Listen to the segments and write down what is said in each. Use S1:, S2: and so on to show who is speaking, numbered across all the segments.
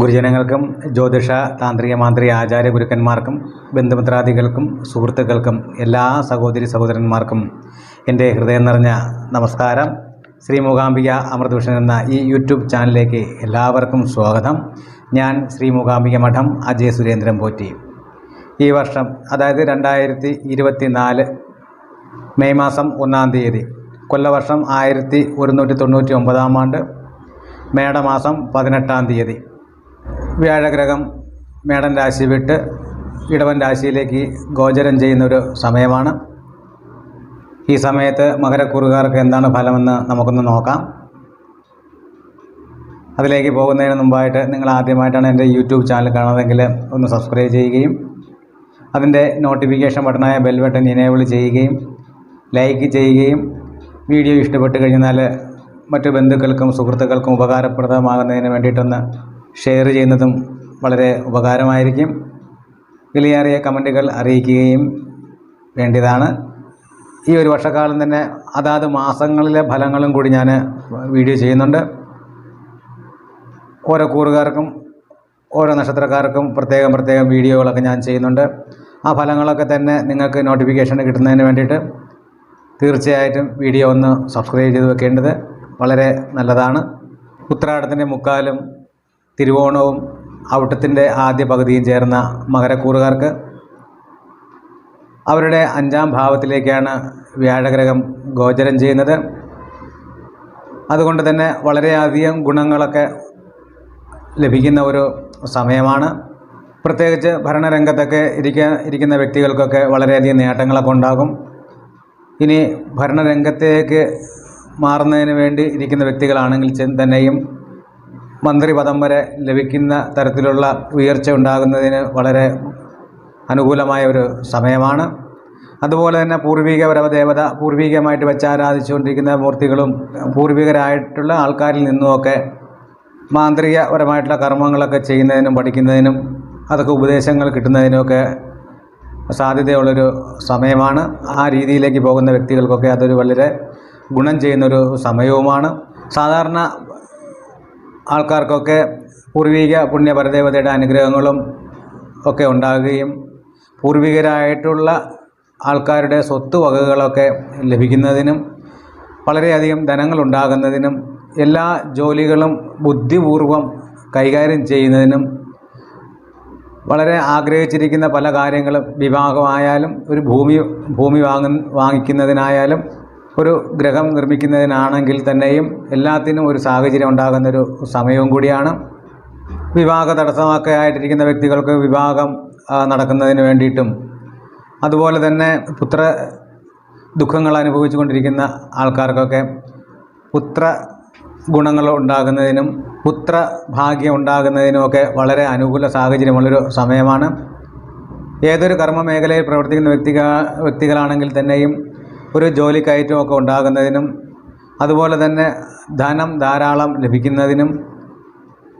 S1: ഗുരുജനങ്ങൾക്കും ജ്യോതിഷ താന്ത്രിക മാന്ത്രിക ആചാര്യ ഗുരുക്കന്മാർക്കും ബന്ധുമിത്രാദികൾക്കും സുഹൃത്തുക്കൾക്കും എല്ലാ സഹോദരി സഹോദരന്മാർക്കും എന്റെ ഹൃദയം നിറഞ്ഞ നമസ്കാരം. ശ്രീ മൂകാംബിക അമൃതഭൂഷൺ എന്ന ഈ യൂട്യൂബ് ചാനലിലേക്ക് എല്ലാവർക്കും സ്വാഗതം. ഞാൻ ശ്രീ മൂകാംബിക മഠം അജയ് സുരേന്ദ്രൻ പോറ്റി. ഈ വർഷം അതായത് രണ്ടായിരത്തി ഇരുപത്തി നാല് മെയ് മാസം ഒന്നാം തീയതി കൊല്ലവർഷം ആയിരത്തി ഒരുന്നൂറ്റി തൊണ്ണൂറ്റി ഒമ്പതാം ആണ്ട് മേടമാസം പതിനെട്ടാം തീയതി. വ്യാഴഗ്രഹം മേടൻ രാശി വിട്ട് ഇടവൻ രാശിയിലേക്ക് ഗോചരം ചെയ്യുന്നൊരു സമയമാണ്. ഈ സമയത്ത് മകരക്കുറുകാർക്ക് എന്താണ് ഫലമെന്ന് നമുക്കൊന്ന് നോക്കാം. അതിലേക്ക് പോകുന്നതിന് മുമ്പായിട്ട് നിങ്ങൾ ആദ്യമായിട്ടാണ് എന്റെ യൂട്യൂബ് ചാനൽ കാണുന്നതെങ്കിൽ ഒന്ന് സബ്സ്ക്രൈബ് ചെയ്യുകയും അതിന്റെ നോട്ടിഫിക്കേഷൻ ബട്ടണായ ബെൽ ബട്ടൺ ഇനേബിൾ ചെയ്യുകയും ലൈക്ക് ചെയ്യുകയും വീഡിയോ ഇഷ്ടപ്പെട്ട് കഴിഞ്ഞാൽ മറ്റു ബന്ധുക്കൾക്കും സുഹൃത്തുക്കൾക്കും ഉപകാരപ്രദമാകുന്നതിന് വേണ്ടിയിട്ടൊന്ന് ഷെയർ ചെയ്യുന്നതും വളരെ ഉപകാരമായിരിക്കും. വിലയേറിയ കമന്റുകൾ അറിയിക്കുകയും വേണ്ടിയതാണ്. ഈ ഒരു വർഷക്കാലം തന്നെ അതാത് മാസങ്ങളിലെ ഫലങ്ങളും കൂടി ഞാൻ വീഡിയോ ചെയ്യുന്നുണ്ട്. ഓരോ കൂറുകാർക്കും ഓരോ നക്ഷത്രക്കാർക്കും പ്രത്യേകം പ്രത്യേകം വീഡിയോകളൊക്കെ ഞാൻ ചെയ്യുന്നുണ്ട്. ആ ഫലങ്ങളൊക്കെ തന്നെ നിങ്ങൾക്ക് നോട്ടിഫിക്കേഷൻ കിട്ടുന്നതിന് വേണ്ടിയിട്ട് തീർച്ചയായിട്ടും വീഡിയോ ഒന്ന് സബ്സ്ക്രൈബ് ചെയ്ത് വെക്കേണ്ടത് വളരെ നല്ലതാണ്. ഉത്രാടത്തിന്റെ മുക്കാലും തിരുവോണവും ഔട്ടത്തിന്റെ ആദ്യ പകുതിയും ചേർന്ന മകരക്കൂറുകാർക്ക് അവരുടെ അഞ്ചാം ഭാവത്തിലേക്കാണ് വ്യാഴഗ്രഹം ഗോചരം ചെയ്യുന്നത്. അതുകൊണ്ട് തന്നെ വളരെയധികം ഗുണങ്ങളൊക്കെ ലഭിക്കുന്ന ഒരു സമയമാണ്. പ്രത്യേകിച്ച് ഭരണരംഗത്തൊക്കെ ഇരിക്ക ഇരിക്കുന്ന വ്യക്തികൾക്കൊക്കെ വളരെയധികം നേട്ടങ്ങളൊക്കെ ഉണ്ടാകും. ഇനി ഭരണരംഗത്തേക്ക് മാറുന്നതിന് വേണ്ടി ഇരിക്കുന്ന വ്യക്തികളാണെങ്കിൽ തന്നെയും മന്ത്രി പദം വരെ ലഭിക്കുന്ന തരത്തിലുള്ള ഉയർച്ച ഉണ്ടാകുന്നതിന് വളരെ അനുകൂലമായ ഒരു സമയമാണ്. അതുപോലെ തന്നെ പൂർവിക പരമദേവത പൂർവികമായിട്ട് വെച്ച് ആരാധിച്ചുകൊണ്ടിരിക്കുന്ന മൂർത്തികളും പൂർവികരായിട്ടുള്ള ആൾക്കാരിൽ നിന്നുമൊക്കെ മാന്ത്രികപരമായിട്ടുള്ള കർമ്മങ്ങളൊക്കെ ചെയ്യുന്നതിനും പഠിക്കുന്നതിനും അതൊക്കെ ഉപദേശങ്ങൾ കിട്ടുന്നതിനുമൊക്കെ സാധ്യതയുള്ളൊരു സമയമാണ്. ആ രീതിയിലേക്ക് പോകുന്ന വ്യക്തികൾക്കൊക്കെ അതൊരു വളരെ ഗുണം ചെയ്യുന്നൊരു സമയവുമാണ്. സാധാരണ ആൾക്കാർക്കൊക്കെ പൂർവിക പുണ്യപരദേവതയുടെ അനുഗ്രഹങ്ങളും ഒക്കെ ഉണ്ടാകുകയും പൂർവികരായിട്ടുള്ള ആൾക്കാരുടെ സ്വത്ത് വകകളൊക്കെ ലഭിക്കുന്നതിനും വളരെയധികം ധനങ്ങളുണ്ടാകുന്നതിനും എല്ലാ ജോലികളും ബുദ്ധിപൂർവം കൈകാര്യം ചെയ്യുന്നതിനും വളരെ ആഗ്രഹിച്ചിരിക്കുന്ന പല കാര്യങ്ങളും വിവാഹമായാലും ഒരു ഭൂമി ഭൂമി വാങ്ങ വാങ്ങിക്കുന്നതിനായാലും ഒരു ഗ്രഹം നിർമ്മിക്കുന്നതിനാണെങ്കിൽ തന്നെയും എല്ലാത്തിനും ഒരു സാഹചര്യം ഉണ്ടാകുന്നൊരു സമയവും കൂടിയാണ്. വിവാഹ തടസ്സമൊക്കെ ആയിട്ടിരിക്കുന്ന വ്യക്തികൾക്ക് വിവാഹം നടക്കുന്നതിന് വേണ്ടിയിട്ടും. അതുപോലെ തന്നെ പുത്ര ദുഃഖങ്ങൾ അനുഭവിച്ചു കൊണ്ടിരിക്കുന്ന ആൾക്കാർക്കൊക്കെ പുത്ര ഗുണങ്ങൾ ഉണ്ടാകുന്നതിനും പുത്ര ഭാഗ്യം ഉണ്ടാകുന്നതിനുമൊക്കെ വളരെ അനുകൂല സാഹചര്യമുള്ളൊരു സമയമാണ്. ഏതൊരു കർമ്മ മേഖലയിൽ പ്രവർത്തിക്കുന്ന വ്യക്തിക വ്യക്തികളാണെങ്കിൽ തന്നെയും ഒരു ജോലിക്കയറ്റമൊക്കെ ഉണ്ടാകുന്നതിനും അതുപോലെ തന്നെ ധനം ധാരാളം ലഭിക്കുന്നതിനും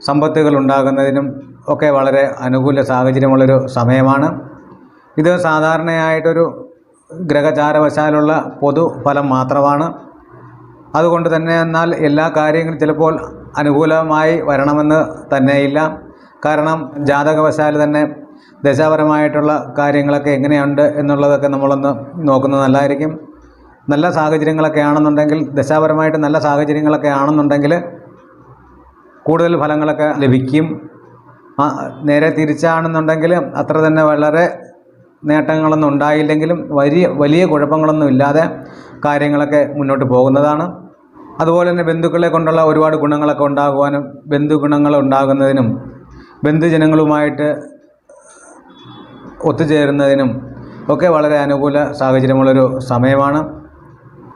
S1: സമ്പത്തുകൾ ഉണ്ടാകുന്നതിനും ഒക്കെ വളരെ അനുകൂല സാഹചര്യമുള്ളൊരു സമയമാണ്. ഇത് സാധാരണയായിട്ടൊരു ഗ്രഹചാരവശാലുള്ള പൊതു ഫലം മാത്രമാണ്. അതുകൊണ്ട് തന്നെ എന്നാൽ എല്ലാ കാര്യങ്ങളും ചിലപ്പോൾ അനുകൂലമായി വരണമെന്ന് തന്നെയില്ല. കാരണം ജാതകവശാൽ തന്നെ ദശാപരമായിട്ടുള്ള കാര്യങ്ങളൊക്കെ എങ്ങനെയുണ്ട് എന്നുള്ളതൊക്കെ നമ്മളൊന്ന് നോക്കുന്നത് നല്ലതായിരിക്കും നല്ല സാഹചര്യങ്ങളൊക്കെ ആണെന്നുണ്ടെങ്കിൽ ദശാപരമായിട്ട് നല്ല സാഹചര്യങ്ങളൊക്കെ ആണെന്നുണ്ടെങ്കിൽ കൂടുതൽ ഫലങ്ങളൊക്കെ ലഭിക്കും. നേരെ തിരിച്ചാണെന്നുണ്ടെങ്കിൽ അത്ര തന്നെ വളരെ നേട്ടങ്ങളൊന്നും ഉണ്ടായില്ലെങ്കിലും വലിയ വലിയ കുഴപ്പങ്ങളൊന്നും ഇല്ലാതെ കാര്യങ്ങളൊക്കെ മുന്നോട്ട് പോകുന്നതാണ്. അതുപോലെ തന്നെ ബന്ധുക്കളെ കൊണ്ടുള്ള ഒരുപാട് ഗുണങ്ങളൊക്കെ ഉണ്ടാകുവാനും ബന്ധു ഗുണങ്ങൾ ഉണ്ടാകുന്നതിനും ബന്ധുജനങ്ങളുമായിട്ട് ഒത്തുചേരുന്നതിനും ഒക്കെ വളരെ അനുകൂല സാഹചര്യമുള്ളൊരു സമയമാണ്.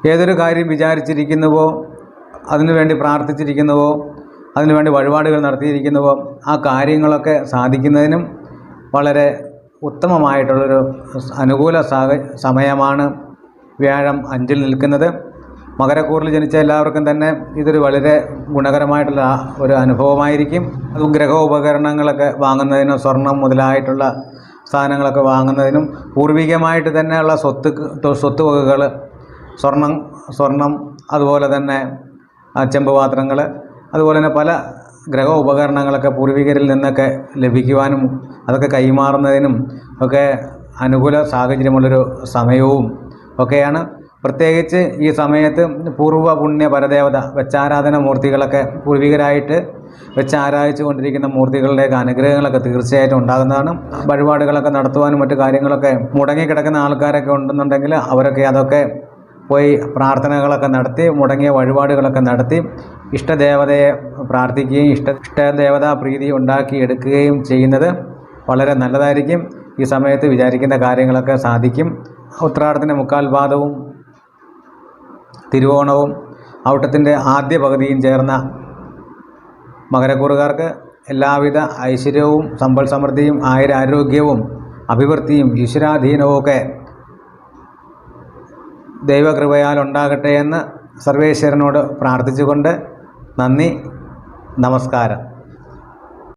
S1: ഏതൊരു കാര്യം വിചാരിച്ചിരിക്കുന്നുവോ അതിനുവേണ്ടി പ്രാർത്ഥിച്ചിരിക്കുന്നുവോ അതിനുവേണ്ടി വഴിപാടുകൾ നടത്തിയിരിക്കുന്നുവോ ആ കാര്യങ്ങളൊക്കെ സാധിക്കുന്നതിനും വളരെ ഉത്തമമായിട്ടുള്ളൊരു അനുകൂല സമയമാണ് വ്യാഴം അഞ്ചിൽ നിൽക്കുന്നത്. മകരക്കൂറിൽ ജനിച്ച എല്ലാവർക്കും തന്നെ ഇതൊരു വളരെ ഗുണകരമായിട്ടുള്ള ഒരു അനുഭവമായിരിക്കും. അത് ഗ്രഹോപകരണങ്ങളൊക്കെ വാങ്ങുന്നതിനും സ്വർണം മുതലായിട്ടുള്ള സാധനങ്ങളൊക്കെ വാങ്ങുന്നതിനും പൂർവികമായിട്ട് തന്നെയുള്ള സ്വത്ത് സ്വത്ത് വകകൾ സ്വർണം സ്വർണം അതുപോലെ തന്നെ ചെമ്പ് പാത്രങ്ങൾ അതുപോലെ തന്നെ പല ഗ്രഹ ഉപകരണങ്ങളൊക്കെ പൂർവികരിൽ നിന്നൊക്കെ ലഭിക്കുവാനും അതൊക്കെ കൈമാറുന്നതിനും ഒക്കെ അനുകൂല സാഹചര്യമുള്ളൊരു സമയവും ഒക്കെയാണ്. പ്രത്യേകിച്ച് ഈ സമയത്ത് പൂർവ പുണ്യ പരദേവത വെച്ചാരാധന മൂർത്തികളൊക്കെ പൂർവികരായിട്ട് വെച്ച് ആരാധിച്ചു കൊണ്ടിരിക്കുന്ന മൂർത്തികളുടെയൊക്കെ അനുഗ്രഹങ്ങളൊക്കെ തീർച്ചയായിട്ടും ഉണ്ടാകുന്നതാണ്. വഴിപാടുകളൊക്കെ നടത്തുവാനും മറ്റു കാര്യങ്ങളൊക്കെ മുടങ്ങിക്കിടക്കുന്ന ആൾക്കാരൊക്കെ ഉണ്ടെന്നുണ്ടെങ്കിൽ അവരൊക്കെ അതൊക്കെ പോയി പ്രാർത്ഥനകളൊക്കെ നടത്തി മുടങ്ങിയ വഴിപാടുകളൊക്കെ നടത്തി ഇഷ്ടദേവതയെ പ്രാർത്ഥിക്കുകയും ഇഷ്ട ഇഷ്ടദേവതാ പ്രീതി ഉണ്ടാക്കി എടുക്കുകയും ചെയ്യുന്നത് വളരെ നല്ലതായിരിക്കും. ഈ സമയത്ത് വിചാരിക്കുന്ന കാര്യങ്ങളൊക്കെ സാധിക്കും. ഉത്രാടത്തിന്റെ മുക്കാൽ പാദവും തിരുവോണവും ഔട്ടത്തിന്റെ ആദ്യ പകുതിയും ചേർന്ന മകരക്കൂറുകാർക്ക് എല്ലാവിധ ഐശ്വര്യവും സമ്പൽ സമൃദ്ധിയും ആയുരാരോഗ്യവും അഭിവൃദ്ധിയും ഈശ്വരാധീനവും ഒക്കെ ദൈവകൃപയാൽ ഉണ്ടാകട്ടെ എന്ന് സർവേശ്വരനോട് പ്രാർത്ഥിച്ചുകൊണ്ട് നന്ദി നമസ്കാരം.